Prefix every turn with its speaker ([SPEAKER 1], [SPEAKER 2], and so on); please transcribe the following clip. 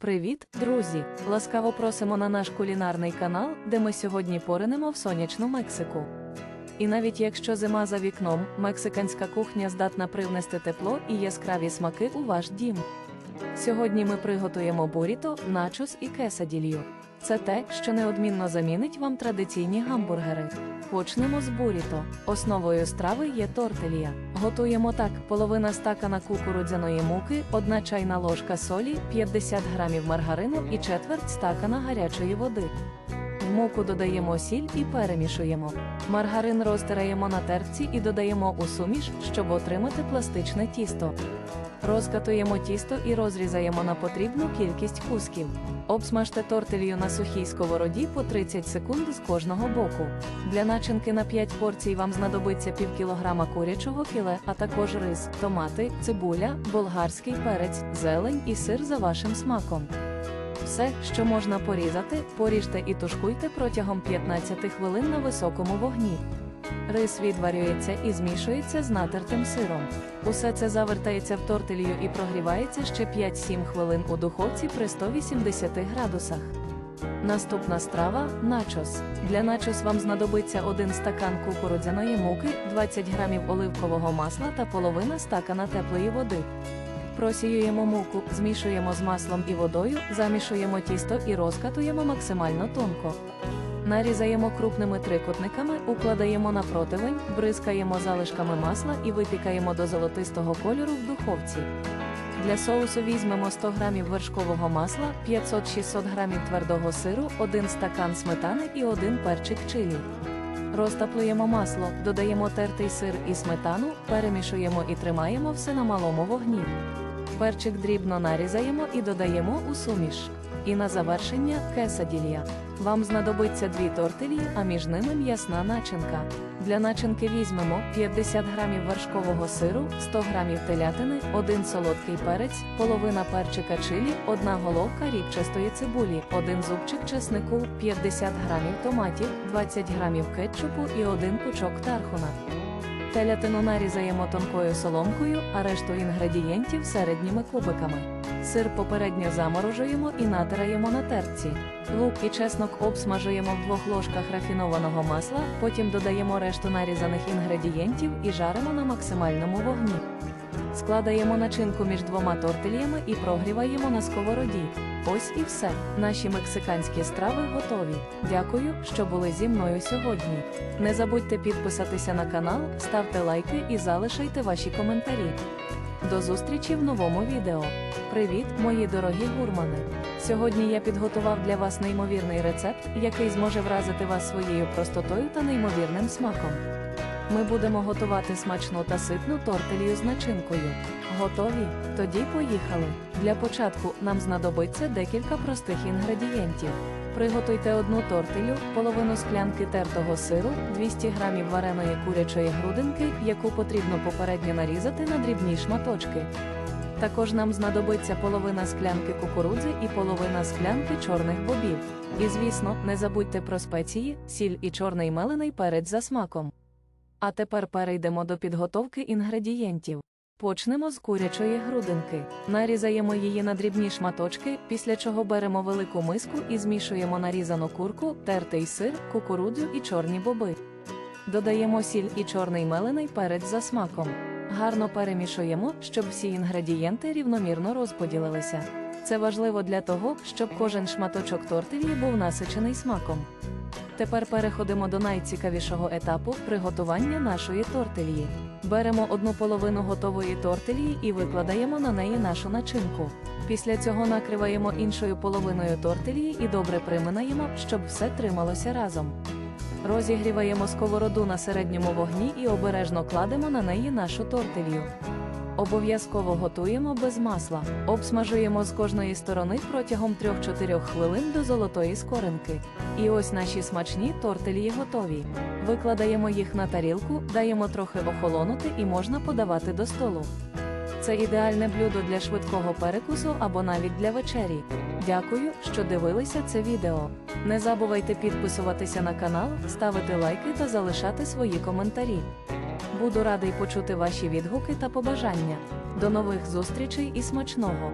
[SPEAKER 1] Привіт, друзі! Ласкаво просимо на наш кулінарний канал, де ми сьогодні поринемо в сонячну Мексику. І навіть якщо зима за вікном, мексиканська кухня здатна привнести тепло і яскраві смаки у ваш дім. Сьогодні ми приготуємо буріто, начос і кесаділью. Це те, що неодмінно замінить вам традиційні гамбургери. Почнемо з буріто. Основою страви є тортелія. Готуємо так: половина стакана кукурудзяної муки, одна чайна ложка солі, 50 грамів маргарину і четверть стакана гарячої води. Муку додаємо сіль і перемішуємо. Маргарин розтираємо на терці і додаємо у суміш, щоб отримати пластичне тісто. Розкатуємо тісто і розрізаємо на потрібну кількість кусків. Обсмажте тортилью на сухій сковороді по 30 секунд з кожного боку. Для начинки на 5 порцій вам знадобиться пів кілограма курячого філе, а також рис, томати, цибуля, болгарський перець, зелень і сир за вашим смаком. Все, що можна порізати, поріжте і тушкуйте протягом 15 хвилин на високому вогні. Рис відварюється і змішується з натертим сиром. Усе це завертається в тортилью і прогрівається ще 5-7 хвилин у духовці при 180 градусах. Наступна страва начос. Для начос вам знадобиться один стакан кукурудзяної муки, 20 грамів оливкового масла та половина стакана теплої води. Просіюємо муку, змішуємо з маслом і водою, замішуємо тісто і розкатуємо максимально тонко. Нарізаємо крупними трикутниками, укладаємо на противень, бризкаємо залишками масла і випікаємо до золотистого кольору в духовці. Для соусу візьмемо 100 г вершкового масла, 500-600 г твердого сиру, 1 стакан сметани і 1 перчик чилі. Розтаплюємо масло, додаємо тертий сир і сметану, перемішуємо і тримаємо все на малому вогні. Перчик дрібно нарізаємо і додаємо у суміш. І на завершення кесаділля. Вам знадобиться дві тортилі, а між ними м'ясна начинка. Для начинки візьмемо 50 грамів вершкового сиру, 100 грамів телятини, один солодкий перець, половина перчика чилі, одна головка рібчастої цибулі, один зубчик чеснику, 50 грамів томатів, 20 грамів кетчупу і один пучок тархуна. Телятину нарізаємо тонкою соломкою, а решту інгредієнтів середніми кубиками. Сир попередньо заморожуємо і натираємо на терці. Лук і чеснок обсмажуємо в двох ложках рафінованого масла, потім додаємо решту нарізаних інгредієнтів і жаримо на максимальному вогні. Складаємо начинку між двома тортильями і прогріваємо на сковороді. Ось і все. Наші мексиканські страви готові. Дякую, що були зі мною сьогодні. Не забудьте підписатися на канал, ставте лайки і залишайте ваші коментарі. До зустрічі в новому відео. Привіт, мої дорогі гурмани! Сьогодні я підготував для вас неймовірний рецепт, який зможе вразити вас своєю простотою та неймовірним смаком. Ми будемо готувати смачну та ситну тортилію з начинкою. Готові? Тоді поїхали. Для початку нам знадобиться декілька простих інгредієнтів. Приготуйте одну тортилю, половину склянки тертого сиру, 200 грамів вареної курячої грудинки, яку потрібно попередньо нарізати на дрібні шматочки. Також нам знадобиться половина склянки кукурудзи і половина склянки чорних бобів. І звісно, не забудьте про спеції, сіль і чорний мелений перець за смаком. А тепер перейдемо до підготовки інгредієнтів. Почнемо з курячої грудинки. Нарізаємо її на дрібні шматочки, після чого беремо велику миску і змішуємо нарізану курку, тертий сир, кукурудзу і чорні боби. Додаємо сіль і чорний мелений перець за смаком. Гарно перемішуємо, щоб всі інгредієнти рівномірно розподілилися. Це важливо для того, щоб кожен шматочок тортилі був насичений смаком. Тепер переходимо до найцікавішого етапу приготування нашої тортилії. Беремо одну половину готової тортилії і викладаємо на неї нашу начинку. Після цього накриваємо іншою половиною тортилії і добре приминаємо, щоб все трималося разом. Розігріваємо сковороду на середньому вогні і обережно кладемо на неї нашу тортилію. Обов'язково готуємо без масла, обсмажуємо з кожної сторони протягом 3-4 хвилин до золотої скоринки. І ось наші смачні тортилії готові. Викладаємо їх на тарілку, даємо трохи охолонути і можна подавати до столу. Це ідеальне блюдо для швидкого перекусу або навіть для вечері. Дякую, що дивилися це відео. Не забувайте підписуватися на канал, ставити лайки та залишати свої коментарі. Буду радий почути ваші відгуки та побажання. До нових зустрічей і смачного!